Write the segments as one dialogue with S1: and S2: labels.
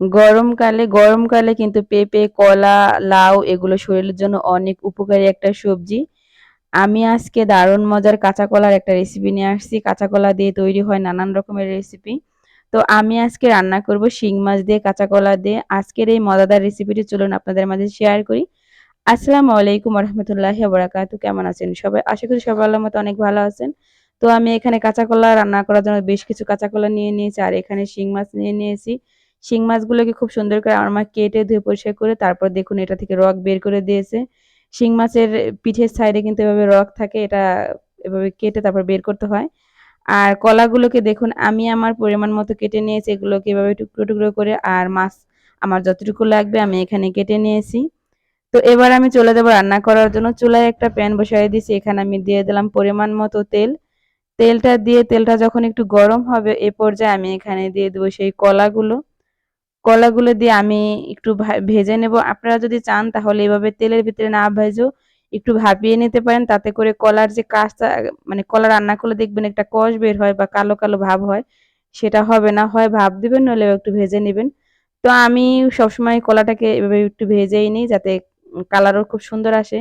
S1: গরমকালে গরমকালে কিন্তু পেঁপে, কলা, লাউ এগুলো শরীরের জন্য অনেক উপকারী একটা সবজি। আমি আজকে দারুণ মজার কাঁচা কলার একটা রেসিপি নিয়ে আসছি। কাঁচা কলা দিয়ে তৈরি হয় নানান রকমের রেসিপি। তো আমি আজকে রান্না করব শিং মাছ দিয়ে কাঁচা কলা দিয়ে। আজকের এই মজাদার রেসিপিটি চলুন আপনাদের মাঝে শেয়ার করি। আসসালামু আলাইকুম রহমতুল্লাহি বারাকাতু কেমন আছেন সবাই? আশা করি সবাই আল্লাহ মতো অনেক ভালো আছেন। তো আমি এখানে কাঁচা কলা রান্না করার জন্য বেশ কিছু কাঁচা কলা নিয়ে নিয়েছি আর এখানে শিং মাছ নিয়ে নিয়েছি। শিং মাছগুলোকে খুব সুন্দর করে আমার মা কেটে ধুয়ে পরিষ্কার করে তারপর দেখুন এটা থেকে রক বের করে দিয়েছে। শিং মাছের পিঠের সাইডে কিন্তু এভাবে রক থাকে, এটা এভাবে কেটে তারপর বের করতে হয়। আর কলাগুলোকে দেখুন, আমি আমার পরিমাণ মতো কেটে নিয়েছি, এগুলোকে এভাবে টুকরো টুকরো করে আর মাছ আমার যতটুকু লাগবে আমি এখানে কেটে নিয়েছি। তো এবার আমি চলে যাব রান্না করার জন্য চুলায় একটা প্যান বসাই দিয়েছি, এখানে আমি দিয়ে দিলাম পরিমাণ মতো তেল তেলটা দিয়ে, তেলটা যখন একটু গরম হবে এ পর্যায়ে আমি এখানে দিয়ে দেবো সেই কলাগুলো কলাগুলো দিয়ে আমি একটু ভেজে নেব। আপনারা যদি চান তাহলে এভাবে তেলের ভিতরে না ভেজেও একটু ভাপিয়ে নিতে পারেন। তাতে করে কলার যে কাজটা মানে কলা রান্না করলে দেখবেন একটা কষ বের হয় বা কালো কালো ভাব হয়, সেটা হবে না। হয় ভাব দিবেন, নইলে একটু ভেজে নেবেন। তো আমি সবসময় কলাটাকে এভাবে একটু ভেজেই নিই যাতে কালারও খুব সুন্দর আসে।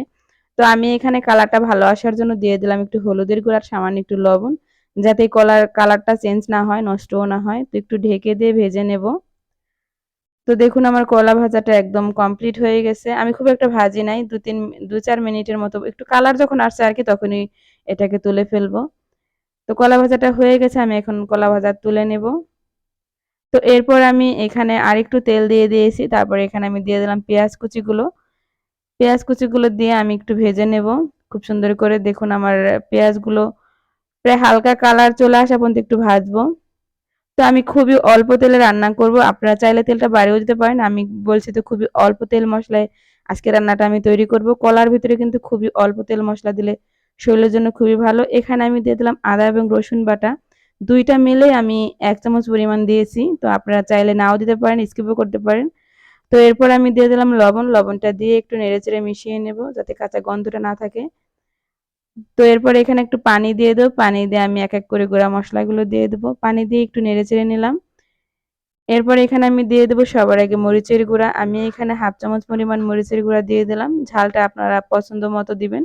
S1: তো আমি এখানে কালারটা ভালো আসার জন্য দিয়ে দিলাম একটু হলুদের গুঁড়ার সামান্য একটু লবণ। যাতে কলার, কালারটা চেঞ্জ না হয়, নষ্টও না হয়। তো একটু ঢেকে দিয়ে ভেজে নেব। তো দেখুন আমার কলা ভাজাটা একদম কমপ্লিট হয়ে গেছে। আমি খুব একটা ভাজি নাই, দু তিন, দু চার মিনিটের মতো, একটু কালার যখন আসছে আর কি তখনই এটাকে তুলে ফেলব। তো কলা ভাজাটা হয়ে গেছে, আমি এখন কলা ভাজা তুলে নেব। তো এরপর আমি এখানে আরেকটু তেল দিয়ে দিয়েছি, তারপর এখানে আমি দিয়ে দিলাম পেঁয়াজ কুচিগুলো। পেঁয়াজ কুচিগুলো দিয়ে আমি একটু ভেজে নেব। খুব সুন্দর করে দেখুন আমার পেঁয়াজগুলো প্রায় হালকা কালার চলে আসা পর্যন্ত একটু ভাজবো। তো আমি খুবই অল্প তেলে রান্না করব। আপনারা চাইলে তেলটা বাড়িয়েও দিতে পারেন। আমি বলছি তো খুবই অল্প তেল মশলায় আজকে রান্নাটা আমি তৈরি করব। কলার ভিতরে কিন্তু খুবই অল্প তেল মশলা দিলে শরীরের জন্য খুবই ভালো। এখানে আমি দিয়ে দিলাম আদা এবং রসুন বাটা। দুইটা মিলে আমি এক চামচ পরিমাণ দিয়েছি। তো আপনারা চাইলে নাও দিতে পারেন, স্কিপও করতে পারেন। তো এরপর আমি দিয়ে দিলাম লবণ। লবণটা দিয়ে একটু নেড়েচেড়ে মিশিয়ে নেব যাতে কাঁচা গন্ধটা না থাকে। তো এরপর এখানে একটু পানি দিয়ে দেবো। পানি দিয়ে আমি এক এক করে গুঁড়া মশলাগুলো দিয়ে দেবো। পানি দিয়ে একটু নেড়ে চেড়ে নিলাম। এরপর এখানে আমি দিয়ে দেবো সবার আগে মরিচের গুঁড়া। আমি এখানে হাফ চামচ পরিমাণ মরিচের গুঁড়া দিয়ে দিলাম। ঝালটা আপনারা পছন্দ মতো দিবেন।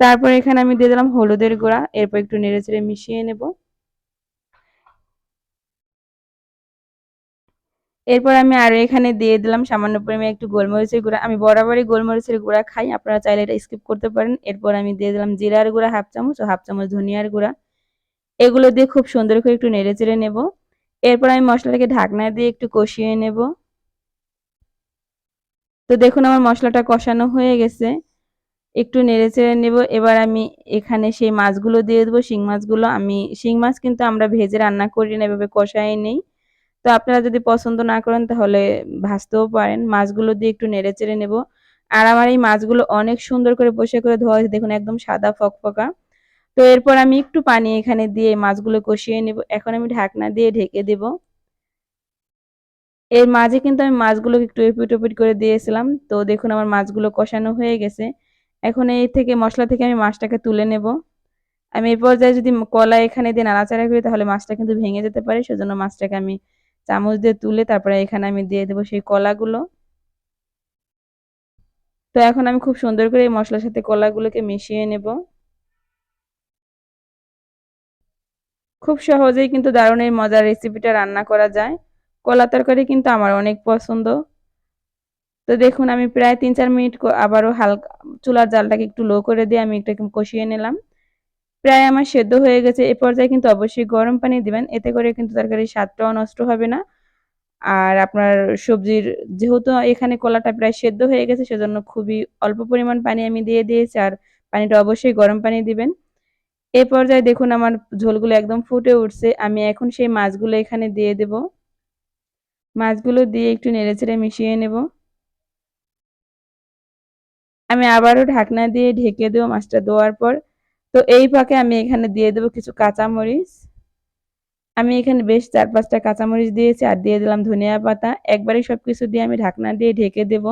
S1: তারপর এখানে আমি দিয়ে দিলাম হলুদের গুঁড়া। এরপর একটু নেড়ে চেড়ে মিশিয়ে নেব। এরপর আমি আরও এখানে দিয়ে দিলাম সামান্য পরিমাণে একটু গোলমরিচের গুঁড়া। আমি বরাবরই গোলমরিচের গুঁড়া খাই, আপনারা চাইলে এটা স্কিপ করতে পারেন। এরপর আমি দিয়ে দিলাম জিরার গুঁড়া, হাফ চামচ ও হাফ চামচ ধনিয়ার গুঁড়া। এগুলো দিয়ে খুব সুন্দর করে একটু নেড়ে চেড়ে নেব। এরপর আমি মশলাটাকে ঢাকনা দিয়ে একটু কষিয়ে নেব। তো দেখুন আমার মশলাটা কষানো হয়ে গেছে। একটু নেড়ে চেড়ে নেব। এবার আমি এখানে সেই মাছগুলো দিয়ে দেবো, শিং মাছগুলো। আমি, শিং মাছ কিন্তু আমরা ভেজে রান্না করি না, এভাবে কষাই নেই। তো আপনারা যদি পছন্দ না করেন তাহলে ভাজতেও পারেন। মাছগুলো দিয়ে একটু নেড়ে চেড়ে নেব। আর আমার এই মাছগুলো অনেক সুন্দর করে বসে করে ধোয়া হয়েছে। দেখুন, একদম সাদা ফকফকা। তো এরপর আমি একটু পানি এখানে দিয়ে মাছগুলো কষিয়ে নেব। এখন আমি ঢাকনা দিয়ে ঢেকে দেব। এর মাঝে কিন্তু আমি মাছগুলো একটু এপিট ওপিট করে দিয়েছিলাম। তো দেখুন, আমার মাছগুলো কষানো হয়ে গেছে। এখন এই থেকে, মশলা থেকে আমি মাছটাকে তুলে নেব। আমি এই পর্যায়ে যদি কলা এখানে দিয়ে নাড়াচাড়া করি, তাহলে মাছটা কিন্তু ভেঙে যেতে পারে। সেজন্য মাছটাকে আমি চামচ দিয়ে তুলে তারপরে এখানে আমি দিয়ে দেবো সেই কলাগুলো। তো এখন আমি খুব সুন্দর করে এই মশলার সাথে কলাগুলোকে মিশিয়ে নেব। খুব সহজেই কিন্তু দারুণ এই মজার রেসিপিটা রান্না করা যায়। কলা তরকারি কিন্তু আমার অনেক পছন্দ। তো দেখুন, আমি প্রায় তিন চার মিনিট আবারও হালকা চুলার জালটাকে একটু লো করে দিয়ে আমি একটু কষিয়ে নিলাম। প্রায় আমার সেদ্ধ হয়ে গেছে। এ পর্যায়ে কিন্তু অবশ্যই গরম পানি দিবেন। এতে করে কিন্তু তরকারির স্বাদটাও নষ্ট হবে না। আর আপনার সবজির যেহেতু এখানে কলাটা প্রায় সেদ্ধ হয়ে গেছে, সেজন্য খুবই অল্প পরিমাণ পানি আমি দিয়ে দিয়েছি। আর পানিটা অবশ্যই গরম পানি দিবেন। এ পর্যায়ে দেখুন আমার ঝোলগুলো একদম ফুটে উঠছে। আমি এখন সেই মাছগুলো এখানে দিয়ে দেব। মাছগুলো দিয়ে একটু নেড়েচেড়ে মিশিয়ে নেব। আমি আবারও ঢাকনা দিয়ে ঢেকে দেবো মাছটা দেওয়ার পর। তো এই ফাঁকে আমি এখানে দিয়ে দেবো কিছু কাঁচামরিচ। আমি এখানে বেশ চার পাঁচটা কাঁচামরিচ দিয়েছি আর দিয়ে দিলাম ধনিয়া পাতা। একবারে সব কিছু দিয়ে আমি ঢাকনা দিয়ে ঢেকে দেব।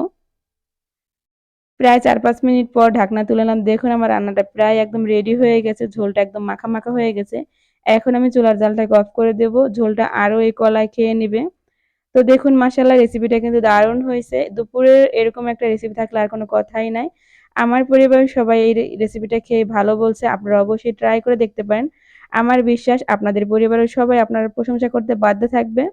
S1: প্রায় চার পাঁচ মিনিট পর ঢাকনা তুলে তুললাম দেখুন আমার রান্নাটা প্রায় একদম রেডি হয়ে গেছে। ঝোলটা একদম মাখা মাখা হয়ে গেছে। এখন আমি চুলার জালটাকে অফ করে দেব। ঝোলটা আরও এই কলায় খেয়ে নেবে। তো দেখুন মাসাল্লাহ রেসিপিটা কিন্তু দারুণ হয়েছে। দুপুরের এরকম একটা রেসিপি থাকলে আর কোনো কথাই নাই। আমার পরিবারের সবাই এই রেসিপিটা খেয়ে ভালো বলছে, আপনারা অবশ্যই ট্রাই করে দেখতে পারেন। আমার বিশ্বাস আপনাদের পরিবারের সবাই আপনার প্রশংসা করতে বাধ্য থাকবে।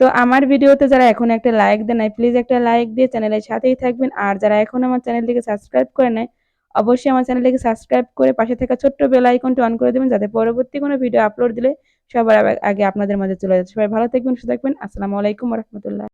S1: তো আমার ভিডিওতে যারা এখন একটা লাইক দেন নাই প্লিজ একটা লাইক দিয়ে চ্যানেলের সাথেই থাকবেন। আর যারা এখন আমার চ্যানেলটিকে সাবস্ক্রাইব করে নেয় অবশ্যই আমার চ্যানেলটিকে সাবস্ক্রাইব করে পাশে থাকা ছোট্ট বেল আইকনটি অন করে দেবেন, যাতে পরবর্তী কোনো ভিডিও আপলোড দিলে সবার আগে আপনাদের মাঝে চলে যাচ্ছে সবাই ভালো থাকবেন, সুস্থ থাকবেন। আসসালামু আলাইকুম রহমতুল্লাহ।